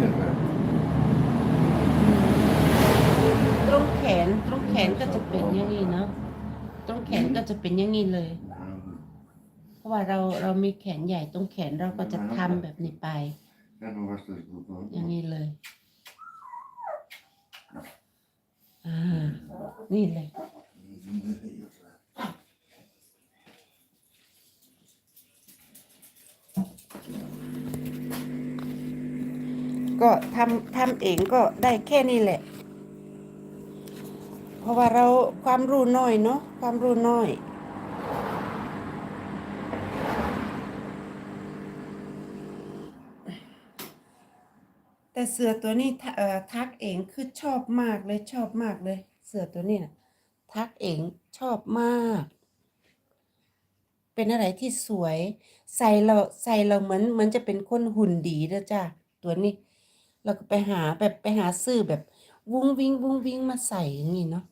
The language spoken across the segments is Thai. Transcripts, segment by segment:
meter. ตรงแขนตรงแขนก็จะเป็นอย่างนี้เนาะตรงแขนก็จะเป็นอย่างนี้เลย เพราะว่าเราเรามีแขนใหญ่ตรงแขนเราก็จะทำแบบนี้ไป อย่างนี้เลยอ่านี่เลย ก็ทำทำเองก็ได้แค่นี้แหละ เพราะว่าเราความรู้น้อยเนาะความรู้น้อยแต่เสือตัวนี้ทะเอ่อทักเองคือชอบมากเลยชอบมากเลย เสือตัวนี้นะทักเองชอบมาก เป็นอะไรที่สวย ใส่เราใส่เราเหมือนเหมือนจะเป็นคนหุ่นดีเด้อจ้าตัวนี้ เราก็ไปหาแบบไปหาซื้อแบบวุ้งวิงวุ้งวิงมาใส่อย่างนี้เนาะ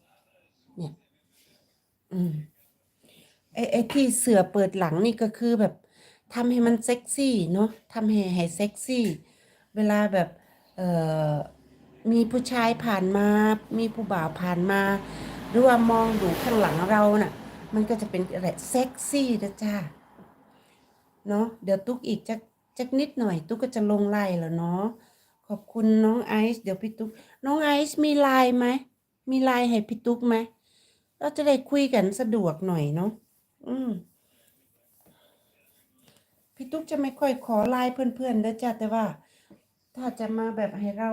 เนี่ย อืมไอไอที่เสือเปิดหลังนี่ก็คือแบบทำให้มันเซ็กซี่เนาะทำให้ให้เซ็กซี่ เวลาแบบเอ่อมีผู้ชายผ่านมา มีผู้บ่าวผ่านมา หรือว่ามองอยู่ข้างหลังเราน่ะ มันก็จะเป็นอะไรเซ็กซี่นะจ้าเนาะเดี๋ยวตุ๊กอีกจักจักนิดหน่อย ตุ๊กก็จะลงไลน์แล้วเนาะ ขอบคุณน้องไอซ์เดี๋ยวพี่ตุ๊กน้องไอซ์มีไลน์ไหมมีไลน์ให้พี่ตุ๊กไหมเราจะได้คุยกันสะดวกหน่อยเนาะอืมพี่ตุ๊กจะไม่ค่อยขอไลน์เพื่อนๆนะจ้ะแต่ว่า ถ้าจะมาแบบให้เรา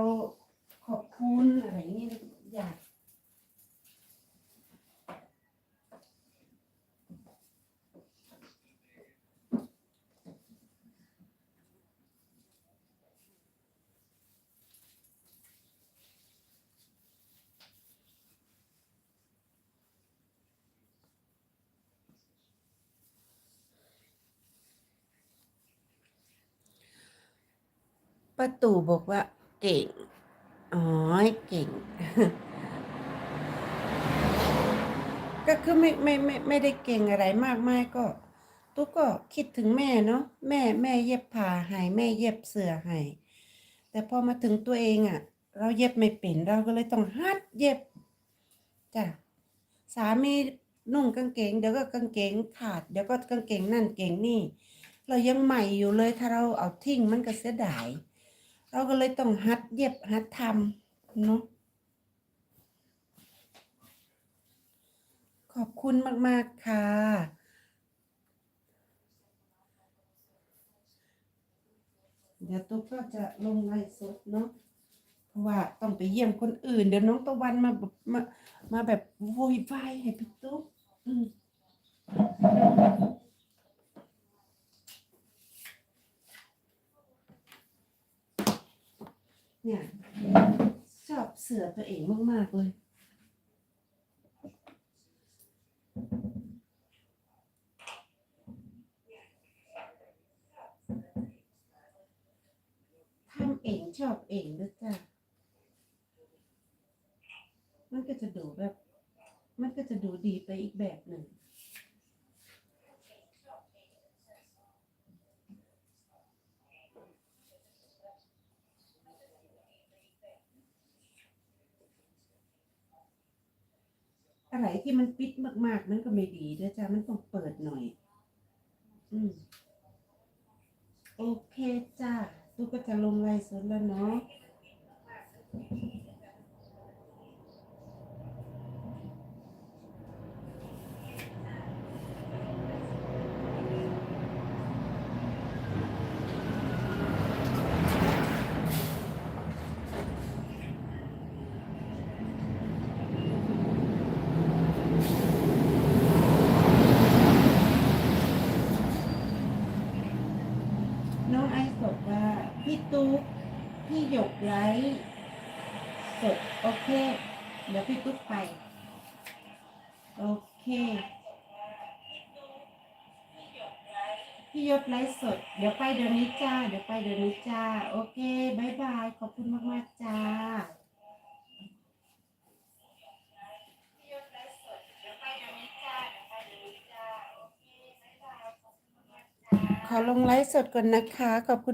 ขอบคุณอะไรอย่างนี้อยาก ป้าตู่บอกว่าเก่ง อ๋อ เก่ง ก็คือไม่ไม่ไม่ไม่ได้เก่งอะไรมากมายก็ ตุ๊กก็คิดถึงแม่เนาะแม่แม่เย็บผ้าให้แม่เย็บเสื้อให้แต่พอมาถึงตัวเองอะ่ะ เราเย็บไม่เป็นเราก็เลยต้องหัดเย็บจ้ะสามีนุ่งกางเกงเดี๋ยวก็กางเกงขาด เดี๋ยวก็กางเกงนั่นเกงนี่ เรายังใหม่อยู่เลยถ้าเราเอาทิ้งมันก็เสียดาย เราก็เลยต้องหัดเย็บหัดทำเนาะขอบคุณมาก ๆ ค่ะ เดี๋ยวตุ๊กก็จะลงไลฟ์สดเนาะ เพราะว่าต้องไปเยี่ยมคนอื่น เดี๋ยวน้องตะวันมาแบบมามาแบบโวยวายให้พี่ตุ๊กอืม เนี่ยชอบเสือตัวเองมาก ๆ เลย ทำเองชอบเองด้วยจ้ะ มันก็จะดูแบบ มันก็จะดูดีไปอีกแบบหนึ่ง อะไรที่มันปิดมากๆมันก็ไม่ดีนะจ๊ะมันต้องเปิดหน่อย อืมโอเคจ้าตุ๊กก็จะลงไลน์สดแล้วเนาะ น้องไอซ์บอกว่า พี่ ตุ๊กพี่หยกไลฟ์สดโอเค เดี๋ยวพี่ตุ๊กไป โอเค พี่ยศไลฟ์สด เดี๋ยวไปเดี๋ยวนี้จ้า เดี๋ยวไปเดี๋ยวนี้จ้า โอเคบายบาย ขอบคุณมากๆจ้าขอลงไลฟ์สดก่อนนะคะ ขอบคุณ